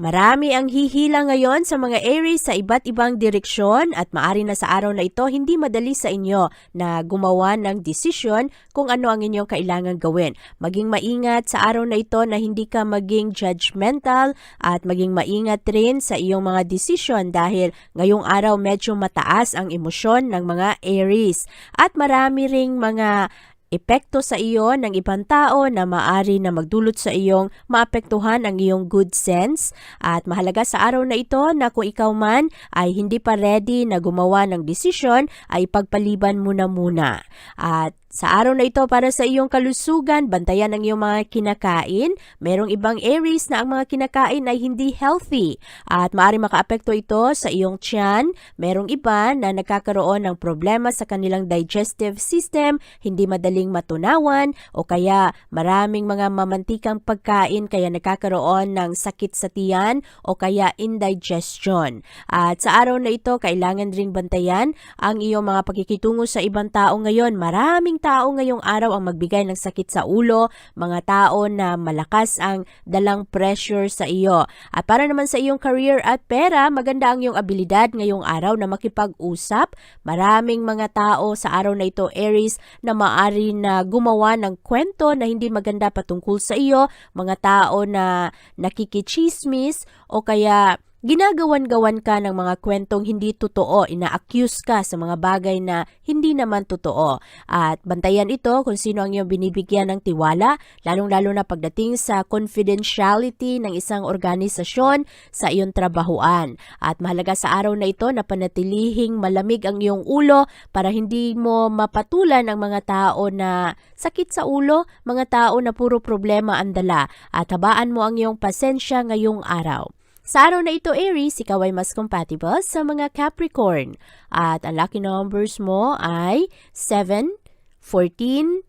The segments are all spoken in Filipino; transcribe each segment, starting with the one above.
Marami ang hihila ngayon sa mga Aries sa iba't ibang direksyon at maari na sa araw na ito hindi madali sa inyo na gumawa ng desisyon kung ano ang inyong kailangan gawin. Maging maingat sa araw na ito na hindi ka maging judgmental at maging maingat rin sa iyong mga desisyon dahil ngayong araw medyo mataas ang emosyon ng mga Aries at marami ring mga epekto sa iyo ng ibang tao na maari na magdulot sa iyong maapektuhan ang iyong good sense at mahalaga sa araw na ito na kung ikaw man ay hindi pa ready na gumawa ng desisyon ay pagpaliban mo na muna. At sa araw na ito para sa iyong kalusugan, bantayan ang iyong mga kinakain. Merong ibang Aries na ang mga kinakain ay hindi healthy at maaari makaapekto ito sa iyong tiyan. Merong iba na nagkakaroon ng problema sa kanilang digestive system, hindi madaling matunawan o kaya maraming mga mamantikang pagkain kaya nagkakaroon ng sakit sa tiyan o kaya indigestion. At sa araw na ito, kailangan ring bantayan ang iyong mga pagkikitungo sa ibang tao ngayon. Maraming tao ngayong araw ang magbigay ng sakit sa ulo, mga tao na malakas ang dalang pressure sa iyo. At para naman sa iyong career at pera, maganda ang iyong abilidad ngayong araw na makipag-usap. Maraming mga tao sa araw na ito, Aries, na maari na gumawa ng kwento na hindi maganda patungkol sa iyo, mga tao na nakikichismis o kaya ginagawan-gawan ka ng mga kwentong hindi totoo, ina-accuse ka sa mga bagay na hindi naman totoo. At bantayan ito kung sino ang iyong binibigyan ng tiwala, lalong-lalo na pagdating sa confidentiality ng isang organisasyon sa iyong trabahuan. At mahalaga sa araw na ito na panatilihing malamig ang iyong ulo para hindi mo mapatulan ang mga tao na sakit sa ulo, mga tao na puro problema ang dala. At habaan mo ang iyong pasensya ngayong araw. Sa araw na ito, Aries, ikaw ay mas compatible sa mga Capricorn. At ang lucky numbers mo ay 7, 14,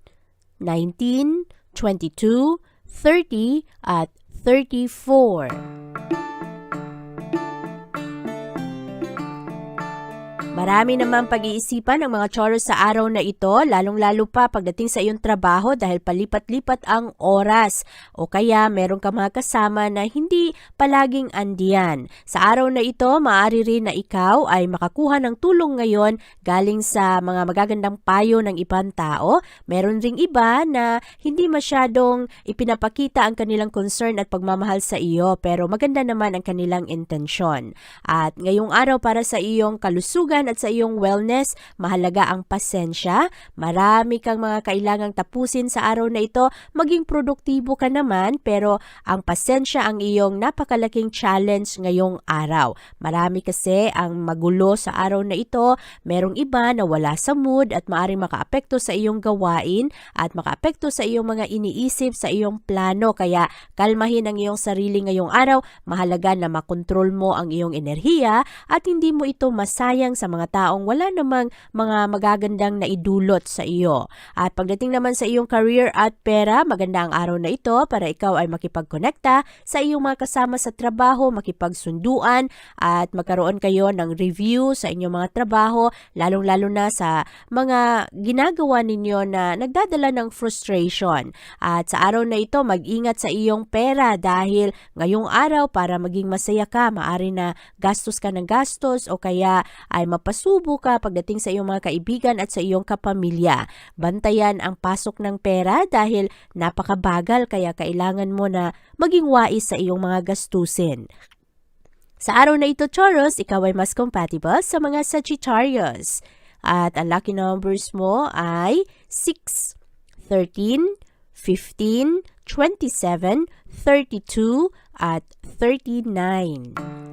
19, 22, 30, at 34. Marami naman pag-iisipan ng mga Taurus sa araw na ito, lalong-lalo pa pagdating sa iyong trabaho dahil palipat-lipat ang oras o kaya meron ka mga kasama na hindi palaging andiyan. Sa araw na ito, maaari rin na ikaw ay makakuha ng tulong ngayon galing sa mga magagandang payo ng ibang tao. Meron ring iba na hindi masyadong ipinapakita ang kanilang concern at pagmamahal sa iyo pero maganda naman ang kanilang intensyon. At ngayong araw para sa iyong kalusugan at sa iyong wellness, mahalaga ang pasensya. Marami kang mga kailangang tapusin sa araw na ito. Maging produktibo ka naman pero ang pasensya ang iyong napakalaking challenge ngayong araw. Marami kasi ang magulo sa araw na ito. Merong iba na wala sa mood at maaaring makaapekto sa iyong gawain at makaapekto sa iyong mga iniisip sa iyong plano. Kaya kalmahin ang iyong sarili ngayong araw. Mahalaga na makontrol mo ang iyong enerhiya at hindi mo ito masayang sa mga taong wala namang mga magagandang naidulot sa iyo. At pagdating naman sa iyong career at pera, maganda ang araw na ito para ikaw ay makipagkonekta sa iyong mga kasama sa trabaho, makipagsunduan at magkaroon kayo ng review sa inyong mga trabaho, lalong-lalo na sa mga ginagawa ninyo na nagdadala ng frustration. At sa araw na ito, mag-ingat sa iyong pera dahil ngayong araw para maging masaya ka, maari na gastos ka ng gastos o kaya ay mapasubo ka pagdating sa iyong mga kaibigan at sa iyong kapamilya. Bantayan ang pasok ng pera dahil napakabagal kaya kailangan mo na maging wais sa iyong mga gastusin. Sa araw na ito, Taurus, ikaw ay mas compatible sa mga Sagittarius. At ang lucky numbers mo ay 6, 13, 15, 27, 32, at 39.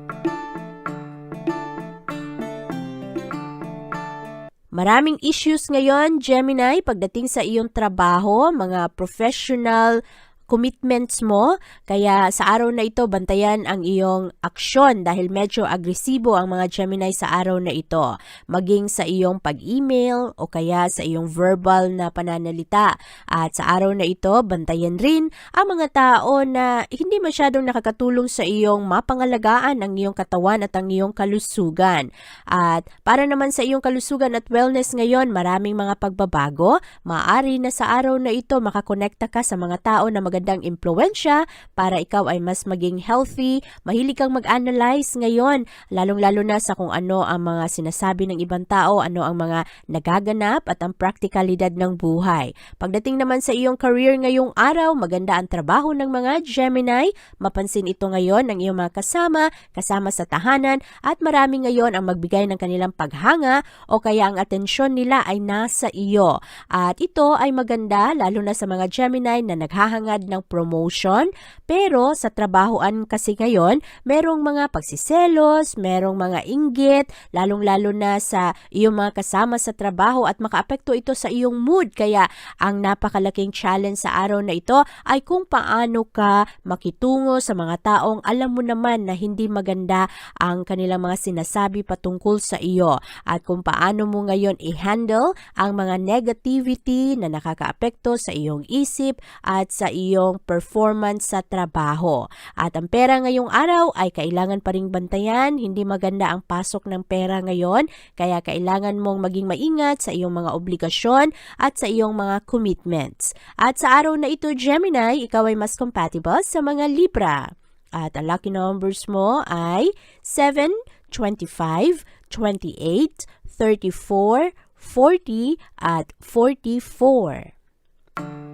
Maraming issues ngayon, Gemini, pagdating sa iyong trabaho, mga professional commitments mo. Kaya sa araw na ito, bantayan ang iyong aksyon dahil medyo agresibo ang mga Gemini sa araw na ito. Maging sa iyong pag-email o kaya sa iyong verbal na pananalita. At sa araw na ito, bantayan rin ang mga tao na hindi masyadong nakakatulong sa iyong mapangalagaan ang iyong katawan at ang iyong kalusugan. At para naman sa iyong kalusugan at wellness ngayon, maraming mga pagbabago. Maari na sa araw na ito makakonekta ka sa mga tao na magandang impluensya para ikaw ay mas maging healthy. Mahilig kang mag-analyze ngayon, lalong-lalo na sa kung ano ang mga sinasabi ng ibang tao, ano ang mga nagaganap at ang praktikalidad ng buhay. Pagdating naman sa iyong career ngayong araw, maganda ang trabaho ng mga Gemini. Mapansin ito ngayon ng iyong mga kasama, kasama sa tahanan at marami ngayon ang magbigay ng kanilang paghanga o kaya ang atensyon nila ay nasa iyo. At ito ay maganda lalo na sa mga Gemini na naghahangad ng promotion. Pero sa trabahoan kasi ngayon, merong mga pagsiselos, merong mga inggit, lalong-lalo na sa iyong mga kasama sa trabaho at makaapekto ito sa iyong mood. Kaya ang napakalaking challenge sa araw na ito ay kung paano ka makitungo sa mga taong alam mo naman na hindi maganda ang kanilang mga sinasabi patungkol sa iyo at kung paano mo ngayon i-handle ang mga negativity na nakakaapekto sa iyong isip at sa iyong performance sa trabaho. At ang pera ngayong araw ay kailangan pa ring bantayan, hindi maganda ang pasok ng pera ngayon, kaya kailangan mong maging maingat sa iyong mga obligasyon at sa iyong mga commitments. At sa araw na ito, Gemini, ikaw ay mas compatible sa mga Libra. At ang lucky numbers mo ay 7, 25, 28, 34, 40, at 44.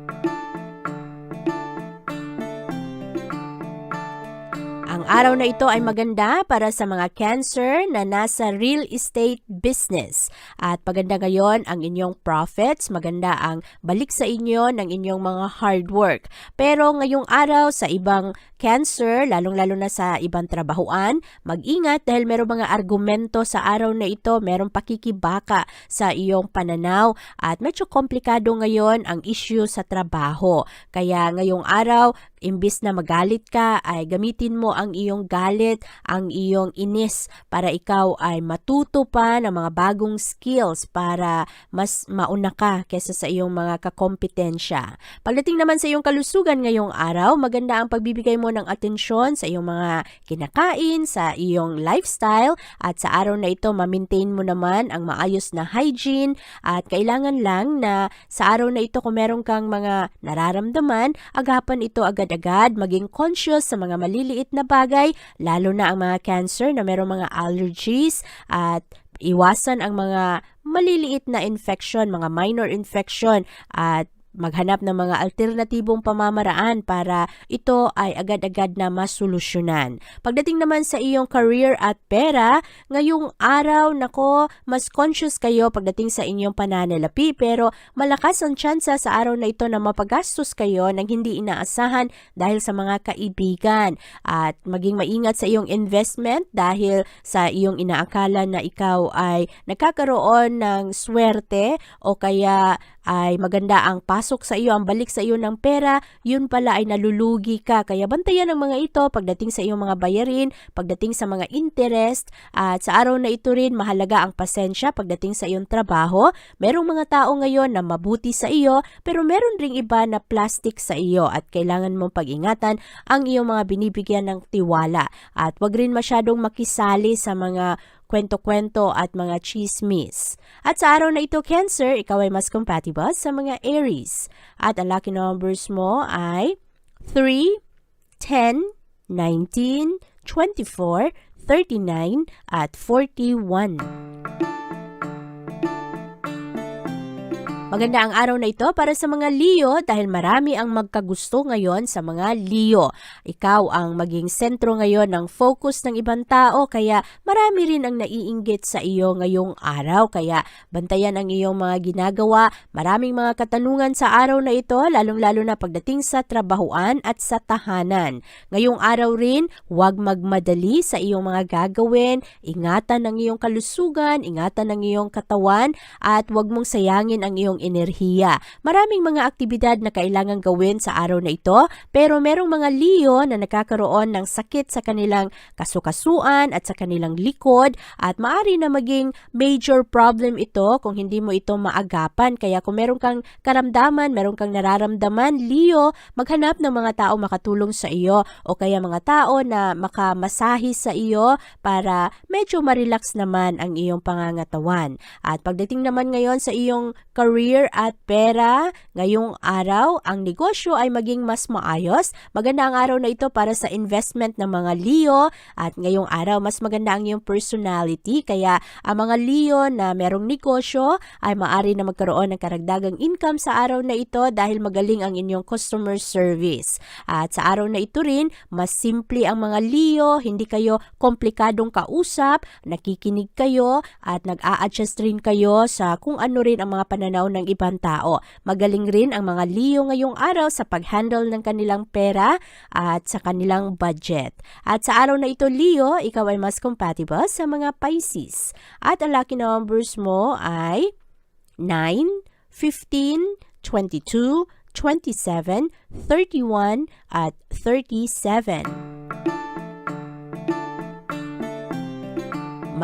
Ang araw na ito ay maganda para sa mga cancer na nasa real estate business. At maganda ngayon ang inyong profits, maganda ang balik sa inyo ng inyong mga hard work. Pero ngayong araw sa ibang cancer, lalong-lalo na sa ibang trabahuan, mag-ingat dahil merong mga argumento sa araw na ito, merong pakikibaka sa iyong pananaw at medyo komplikado ngayon ang issue sa trabaho. Kaya ngayong araw, imbis na magalit ka, ay gamitin mo ang iyong galit, ang iyong inis para ikaw ay matuto pa ng mga bagong skills para mas mauna ka kesa sa iyong mga kakompetensya. Pagdating naman sa iyong kalusugan ngayong araw, maganda ang pagbibigay mo ng atensyon sa iyong mga kinakain, sa iyong lifestyle at sa araw na ito ma-maintain mo naman ang maayos na hygiene at kailangan lang na sa araw na ito kung meron kang mga nararamdaman, agapan ito agad-agad, maging conscious sa mga maliliit na bagay, lalo na ang mga cancer na merong mga allergies at iwasan ang mga maliliit na infection, mga minor infection at maghanap ng mga alternatibong pamamaraan para ito ay agad-agad na masolusyonan. Pagdating naman sa iyong career at pera, ngayong araw, nako, mas conscious kayo pagdating sa inyong pananalapi pero malakas ang tsansa sa araw na ito na mapagastos kayo ng hindi inaasahan dahil sa mga kaibigan at maging maingat sa iyong investment dahil sa iyong inaakala na ikaw ay nagkakaroon ng swerte o kaya ay maganda ang pasok sa iyo, ang balik sa iyo ng pera, yun pala ay nalulugi ka. Kaya bantayan ang mga ito pagdating sa iyong mga bayarin, pagdating sa mga interest, at sa araw na ito rin mahalaga ang pasensya pagdating sa iyong trabaho. Merong mga tao ngayon na mabuti sa iyo, pero meron ring iba na plastic sa iyo at kailangan mong pag-ingatan ang iyong mga binibigyan ng tiwala. At wag rin masyadong makisali sa mga kwento-kwento at mga chismis. At sa araw na ito, Cancer, ikaw ay mas compatible sa mga Aries. At ang lucky numbers mo ay 3, 10, 19, 24, 39, at 41. Maganda ang araw na ito para sa mga Leo dahil marami ang magkagusto ngayon sa mga Leo. Ikaw ang maging sentro ngayon ng focus ng ibang tao kaya marami rin ang naiinggit sa iyo ngayong araw. Kaya bantayan ang iyong mga ginagawa. Maraming mga katanungan sa araw na ito lalong-lalo na pagdating sa trabahuan at sa tahanan. Ngayong araw rin, huwag magmadali sa iyong mga gagawin. Ingatan ang iyong kalusugan, ingatan ang iyong katawan at huwag mong sayangin ang iyong enerhiya. Maraming mga aktibidad na kailangan gawin sa araw na ito pero merong mga Leo na nakakaroon ng sakit sa kanilang kasukasuan at sa kanilang likod at maari na maging major problem ito kung hindi mo ito maagapan. Kaya kung meron kang karamdaman, meron kang nararamdaman, Leo, maghanap ng mga tao makatulong sa iyo o kaya mga tao na makamasahi sa iyo para medyo ma-relax naman ang iyong pangangatawan. At pagdating naman ngayon sa iyong career at pera, ngayong araw, ang negosyo ay maging mas maayos. Maganda ang araw na ito para sa investment ng mga Leo at ngayong araw, mas maganda ang iyong personality. Kaya ang mga Leo na merong negosyo ay maari na magkaroon ng karagdagang income sa araw na ito dahil magaling ang inyong customer service. At sa araw na ito rin, mas simple ang mga Leo, hindi kayo komplikadong kausap, nakikinig kayo at nag-a-adjust rin kayo sa kung ano rin ang mga pananaw ng ibang tao. Magaling rin ang mga Leo ngayong araw sa pag-handle ng kanilang pera at sa kanilang budget. At sa araw na ito, Leo, ikaw ay mas compatible sa mga Pisces. At ang lucky numbers mo ay 9, 15, 22, 27, 31, at 37.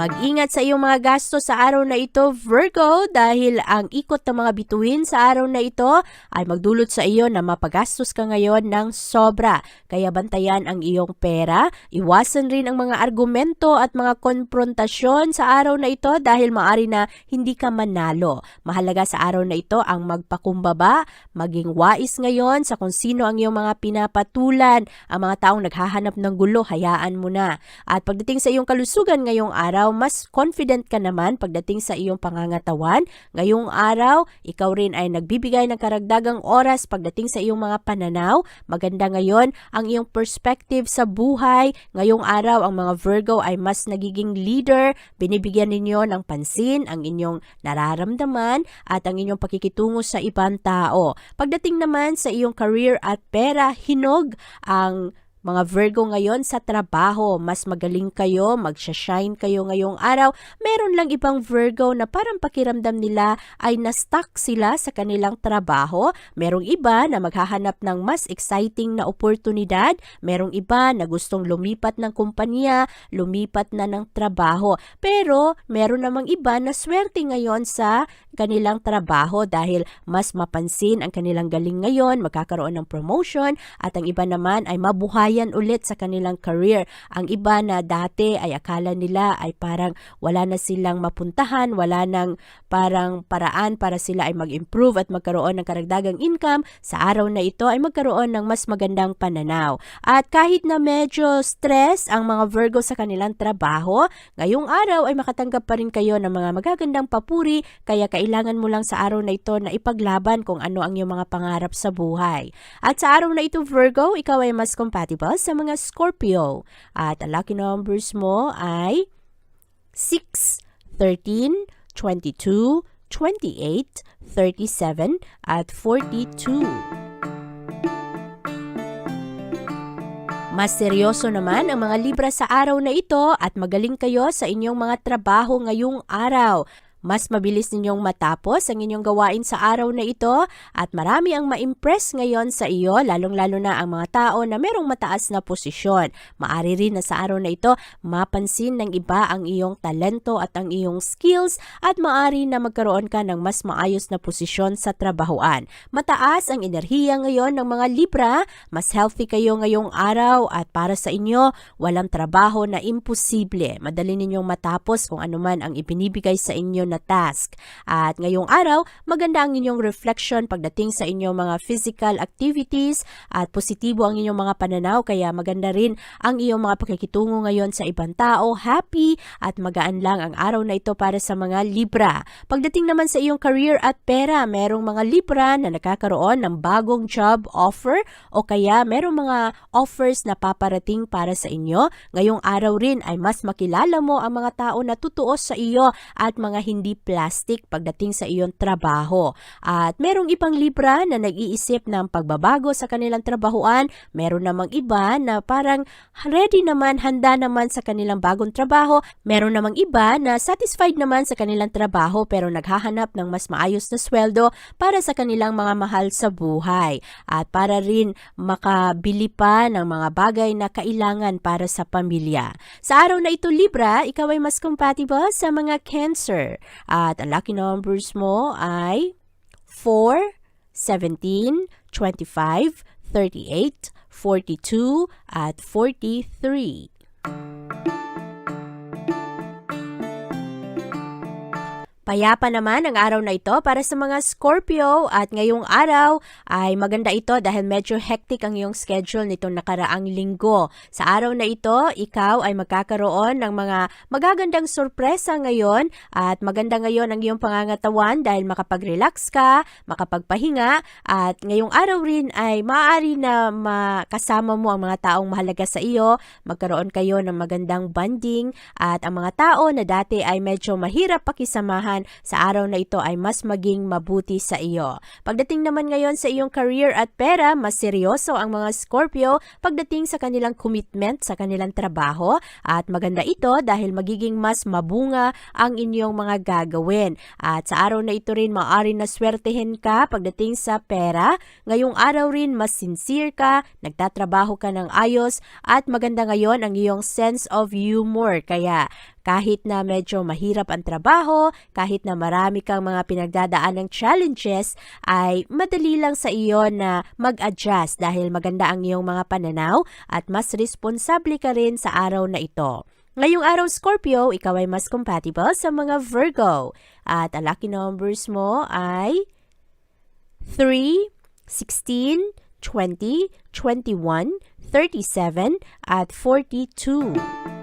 Mag-ingat sa iyong mga gastos sa araw na ito, Virgo, dahil ang ikot ng mga bituin sa araw na ito ay magdulot sa iyo na mapagastos ka ngayon ng sobra. Kaya bantayan ang iyong pera, iwasan rin ang mga argumento at mga konfrontasyon sa araw na ito dahil maari na hindi ka manalo. Mahalaga sa araw na ito ang magpakumbaba, maging wais ngayon sa kung sino ang iyong mga pinapatulan. Ang mga taong naghahanap ng gulo, hayaan mo na. At pagdating sa iyong kalusugan ngayong araw, mas confident ka naman pagdating sa iyong pangangatawan. Ngayong araw, ikaw rin ay nagbibigay ng karagdagang oras pagdating sa iyong mga pananaw. Maganda ngayon ang iyong perspective sa buhay. Ngayong araw, ang mga Virgo ay mas nagiging leader. Binibigyan ninyo ng pansin ang inyong nararamdaman at ang inyong pakikitungo sa ibang tao. Pagdating naman sa iyong career at pera, hinog ang mga Virgo ngayon sa trabaho, mas magaling kayo, magsha-shine kayo ngayong araw. Meron lang ibang Virgo na parang pakiramdam nila ay na-stuck sila sa kanilang trabaho. Merong iba na maghahanap ng mas exciting na oportunidad. Merong iba na gustong lumipat ng kumpanya, lumipat na ng trabaho. Pero meron namang iba na swerte ngayon sa kanilang trabaho dahil mas mapansin ang kanilang galing ngayon, magkakaroon ng promotion at ang iba naman ay mabuhay kabuhayan ulit sa kanilang career. Ang iba na dati ay akala nila ay parang wala na silang mapuntahan, wala nang parang paraan para sila ay mag-improve at magkaroon ng karagdagang income, sa araw na ito ay magkaroon ng mas magandang pananaw. At kahit na medyo stress ang mga Virgo sa kanilang trabaho, ngayong araw ay makatanggap pa rin kayo ng mga magagandang papuri kaya kailangan mo lang sa araw na ito na ipaglaban kung ano ang iyong mga pangarap sa buhay. At sa araw na ito Virgo, ikaw ay mas compatible sa mga Scorpio. At ang lucky numbers mo ay 6, 13, 22, 28, 37, at 42. Mas seryoso naman ang mga Libra sa araw na ito at magaling kayo sa inyong mga trabaho ngayong araw. Mas mabilis ninyong matapos ang inyong gawain sa araw na ito at marami ang ma-impress ngayon sa iyo, lalong-lalo na ang mga tao na merong mataas na posisyon. Maari rin na sa araw na ito mapansin ng iba ang iyong talento at ang iyong skills at maari na magkaroon ka ng mas maayos na posisyon sa trabahoan. Mataas ang enerhiya ngayon ng mga Libra, mas healthy kayo ngayong araw at para sa inyo, walang trabaho na imposible. Madali ninyong matapos kung anuman ang ibinibigay sa inyo na task. At ngayong araw, maganda ang inyong reflection pagdating sa inyong mga physical activities at positibo ang inyong mga pananaw kaya maganda rin ang iyong mga pakikitungo ngayon sa ibang tao, happy at magaan lang ang araw na ito para sa mga Libra. Pagdating naman sa iyong career at pera, merong mga Libra na nakakaroon ng bagong job offer o kaya merong mga offers na paparating para sa inyo. Ngayong araw rin ay mas makilala mo ang mga tao na tutuos sa iyo at mga hindi plastic pagdating sa iyong trabaho. At merong ibang Libra na nag-iisip ng pagbabago sa kanilang trabahuan. Meron namang iba na parang ready naman, handa naman sa kanilang bagong trabaho. Meron namang iba na satisfied naman sa kanilang trabaho pero naghahanap ng mas maayos na sweldo para sa kanilang mga mahal sa buhay. At para rin makabili pa ng mga bagay na kailangan para sa pamilya. Sa araw na ito, Libra, ikaw ay mas compatible sa mga Cancer. At ang lucky numbers mo ay 4, 17, 25, 38, 42, at 43. Payapa naman ang araw na ito para sa mga Scorpio at ngayong araw ay maganda ito dahil medyo hectic ang iyong schedule nitong nakaraang linggo. Sa araw na ito, ikaw ay magkakaroon ng mga magagandang sorpresa ngayon at maganda ngayon ang iyong pangangatawan dahil makapag-relax ka, makapagpahinga at ngayong araw rin ay maaari na makasama mo ang mga taong mahalaga sa iyo, magkaroon kayo ng magandang bonding at ang mga tao na dati ay medyo mahirap pakisamahan sa araw na ito ay mas maging mabuti sa iyo. Pagdating naman ngayon sa iyong career at pera, mas seryoso ang mga Scorpio pagdating sa kanilang commitment sa kanilang trabaho at maganda ito dahil magiging mas mabunga ang inyong mga gagawin. At sa araw na ito rin maaari na swertehin ka pagdating sa pera. Ngayong araw rin mas sincere ka, nagtatrabaho ka ng ayos at maganda ngayon ang iyong sense of humor. Kaya kahit na medyo mahirap ang trabaho, kahit na marami kang mga pinagdadaan ng challenges, ay madali lang sa iyo na mag-adjust dahil maganda ang iyong mga pananaw at mas responsable ka rin sa araw na ito. Ngayong araw Scorpio, ikaw ay mas compatible sa mga Virgo. At ang lucky numbers mo ay 3, 16, 20, 21, 37, at 42.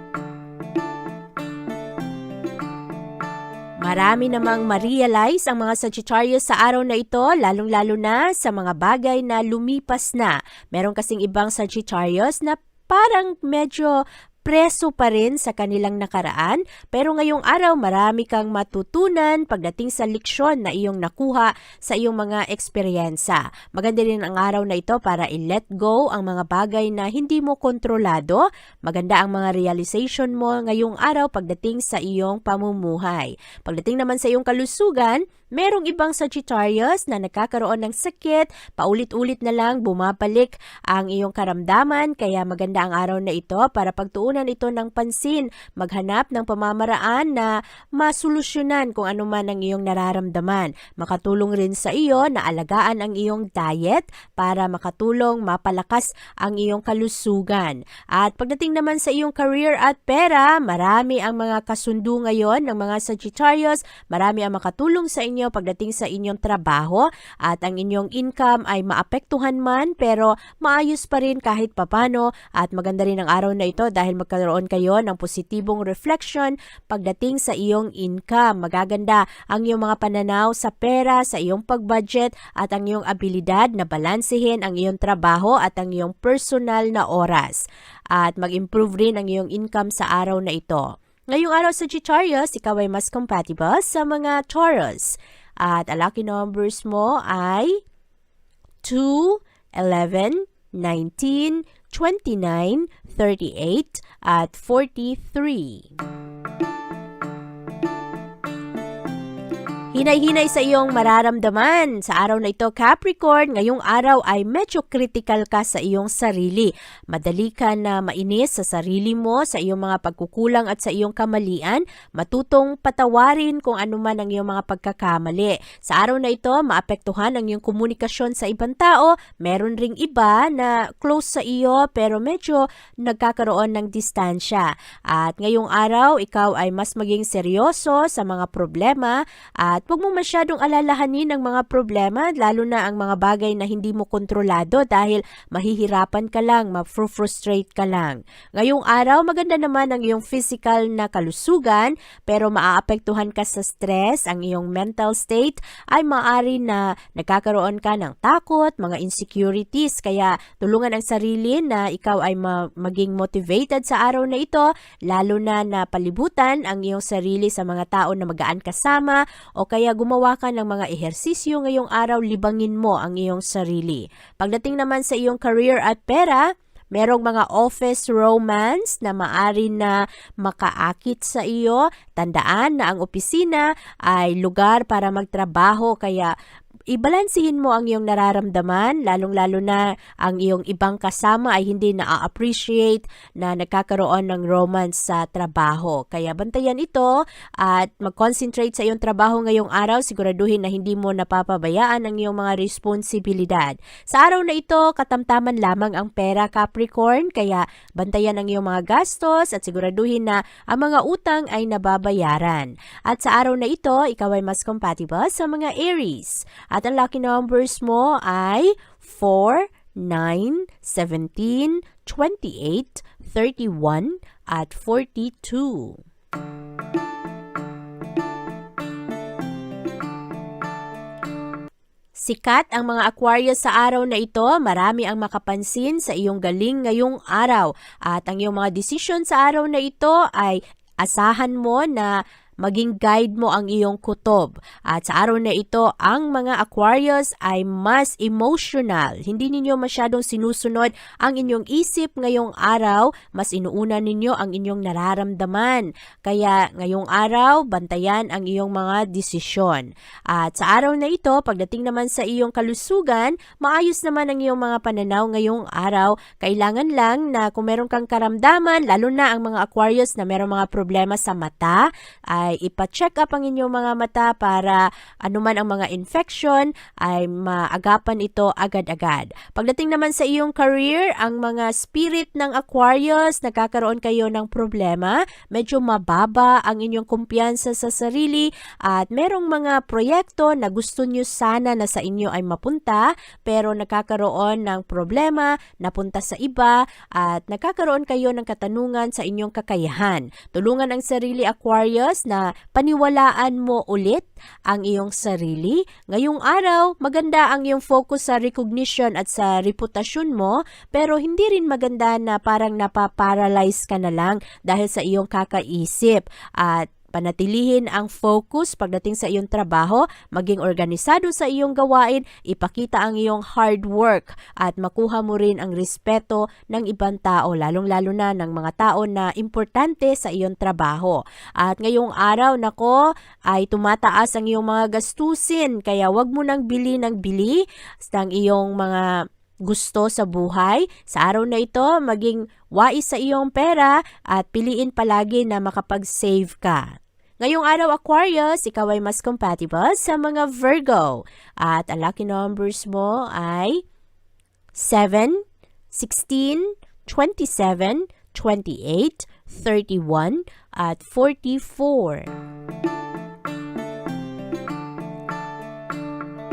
Marami namang ma-realize ang mga Sagittarius sa araw na ito, lalong-lalo na sa mga bagay na lumipas na. Meron kasing ibang Sagittarius na parang medyo preso pa rin sa kanilang nakaraan pero ngayong araw marami kang matutunan pagdating sa leksyon na iyong nakuha sa iyong mga eksperyensa. Maganda rin ang araw na ito para i-let go ang mga bagay na hindi mo kontrolado. Maganda ang mga realization mo ngayong araw pagdating sa iyong pamumuhay. Pagdating naman sa iyong kalusugan, Merong ibang Sagittarius na nagkakaroon ng sakit, paulit-ulit na lang bumabalik ang iyong karamdaman. Kaya maganda ang araw na ito para pagtuunan ito ng pansin, maghanap ng pamamaraan na masolusyonan kung ano man ang iyong nararamdaman. Makatulong rin sa iyo na alagaan ang iyong diet para makatulong mapalakas ang iyong kalusugan. At pagdating naman sa iyong career at pera, marami ang mga kasundo ngayon ng mga Sagittarius, marami ang makatulong sa inyo inyo pagdating sa inyong trabaho at ang inyong income ay maapektuhan man pero maayos pa rin kahit papano at maganda rin ang araw na ito dahil magkaroon kayo ng positibong reflection pagdating sa iyong income. Magaganda ang iyong mga pananaw sa pera, sa iyong pag-budget at ang iyong abilidad na balansehin ang iyong trabaho at ang iyong personal na oras. At mag-improve rin ang iyong income sa araw na ito. Ngayong araw sa Sagittarius, ikaw ay mas compatible sa mga Taurus. At ang lucky numbers mo ay 2, 11, 19, 29, 38, at 43. Hinay-hinay sa iyong mararamdaman. Sa araw na ito, Capricorn, ngayong araw ay medyo critical ka sa iyong sarili. Madali ka na mainis sa sarili mo, sa iyong mga pagkukulang at sa iyong kamalian. Matutong patawarin kung ano man ang iyong mga pagkakamali. Sa araw na ito, maapektuhan ang iyong komunikasyon sa ibang tao. Meron ring iba na close sa iyo pero medyo nagkakaroon ng distansya. At ngayong araw, ikaw ay mas maging seryoso sa mga problema at huwag mo masyadong alalahanin ang mga problema, lalo na ang mga bagay na hindi mo kontrolado dahil mahihirapan ka lang, ma-frustrate ka lang. Ngayong araw, maganda naman ang iyong physical na kalusugan, pero maaapektuhan ka sa stress, ang iyong mental state ay maaari na nagkakaroon ka ng takot, mga insecurities, kaya tulungan ang sarili na ikaw ay ma- maging motivated sa araw na ito, lalo na na palibutan ang iyong sarili sa mga tao na magaan kasama o kaya gumawa ka ng mga ehersisyo ngayong araw, libangin mo ang iyong sarili. Pagdating naman sa iyong career at pera, Merong mga office romance na maari na makaakit sa iyo. Tandaan na ang opisina ay lugar para magtrabaho kaya ibalansihin mo ang iyong nararamdaman, lalong-lalo na ang iyong ibang kasama ay hindi na-appreciate na nagkakaroon ng romance sa trabaho. Kaya bantayan ito at mag-concentrate sa iyong trabaho ngayong araw, siguraduhin na hindi mo napapabayaan ang iyong mga responsibilidad. Sa araw na ito, katamtaman lamang ang pera Capricorn, kaya bantayan ang iyong mga gastos at siguraduhin na ang mga utang ay nababayaran. At sa araw na ito, ikaw ay mas compatible sa mga Aries. Ang lucky numbers mo ay 4, 9, 17, 28, 31, at 42. Sikat ang mga Aquarius sa araw na ito, marami ang makapansin sa iyong galing ngayong araw. At ang iyong mga desisyon sa araw na ito ay asahan mo na maging guide mo ang iyong kutob. At sa araw na ito, ang mga Aquarius ay mas emotional. Hindi ninyo masyadong sinusunod ang inyong isip ngayong araw, mas inuuna ninyo ang inyong nararamdaman. Kaya ngayong araw, bantayan ang iyong mga desisyon. At sa araw na ito, pagdating naman sa iyong kalusugan, maayos naman ang iyong mga pananaw ngayong araw. Kailangan lang na kung meron kang karamdaman, lalo na ang mga Aquarius na meron mga problema sa mata, ay ipa-check up ang inyong mga mata para anuman ang mga infection ay maagapan ito agad-agad. Pagdating naman sa iyong career, ang mga spirit ng Aquarius, nagkakaroon kayo ng problema, medyo mababa ang inyong kumpiyansa sa sarili at merong mga proyekto na gusto nyo sana na sa inyo ay mapunta pero nagkakaroon ng problema, napunta sa iba at nagkakaroon kayo ng katanungan sa inyong kakayahan. Tulungan ang sarili Aquarius na paniwalaan mo ulit ang iyong sarili. Ngayong araw, maganda ang iyong focus sa recognition at sa reputasyon mo, pero hindi rin maganda na parang napaparalyze ka na lang dahil sa iyong kakaisip at Panatilihin ang focus pagdating sa iyong trabaho, maging organisado sa iyong gawain, ipakita ang iyong hard work at makuha mo rin ang respeto ng ibang tao, lalong-lalo na ng mga tao na importante sa iyong trabaho. At ngayong araw, nako, ay tumataas ang iyong mga gastusin, kaya wag mo nang bili ng bili ng iyong mga gusto sa buhay. Sa araw na ito, maging wais sa iyong pera at piliin palagi na makapag-save ka. Ngayong araw Aquarius, ikaw ay mas compatible sa mga Virgo. At ang lucky numbers mo ay 7, 16, 27, 28, 31, at 44.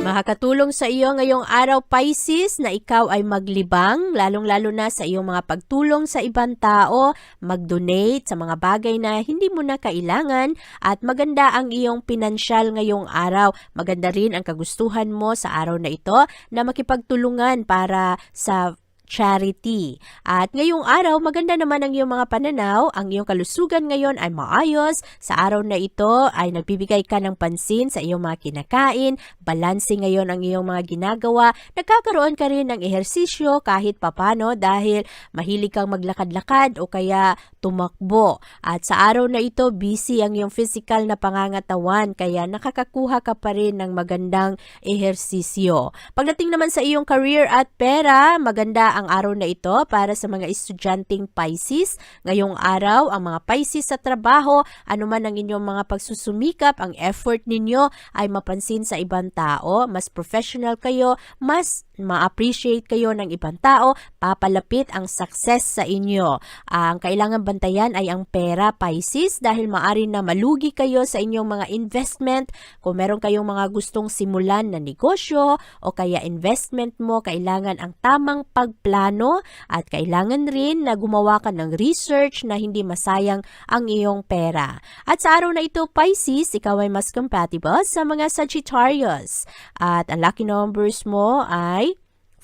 Makakatulong sa iyo ngayong araw Pisces na ikaw ay maglibang, lalong-lalo na sa iyong mga pagtulong sa ibang tao, mag-donate sa mga bagay na hindi mo na kailangan at maganda ang iyong pinansyal ngayong araw. Maganda rin ang kagustuhan mo sa araw na ito na makipagtulungan para sa charity. At ngayong araw, maganda naman ang iyong mga pananaw. Ang iyong kalusugan ngayon ay maayos. Sa araw na ito ay nagbibigay ka ng pansin sa iyong mga kinakain. Balanse ngayon ang iyong mga ginagawa. Nagkakaroon ka rin ng ehersisyo kahit papano dahil mahilig kang maglakad-lakad o kaya tumakbo. At sa araw na ito, busy ang iyong physical na pangangatawan kaya nakakakuha ka pa rin ng magandang ehersisyo. Pagdating naman sa iyong career at pera, maganda ang araw na ito para sa mga estudyanteng Pisces. Ngayong araw, ang mga Pisces sa trabaho, anuman ang inyong mga pagsusumikap, ang effort ninyo ay mapansin sa ibang tao, mas professional kayo, mas ma-appreciate kayo ng ibang tao, papalapit ang success sa inyo. Ang kailangan bantayan ay ang pera, Pisces, dahil maari na malugi kayo sa inyong mga investment. Kung meron kayong mga gustong simulan na negosyo o kaya investment mo, kailangan ang tamang pagplano at kailangan rin na gumawa ka ng research na hindi masayang ang iyong pera. At sa araw na ito, Pisces, ikaw ay mas compatible sa mga Sagittarius. At ang lucky numbers mo ay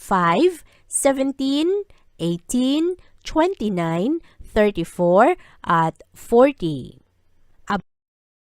5, 17, 18, 29, 34, at 40.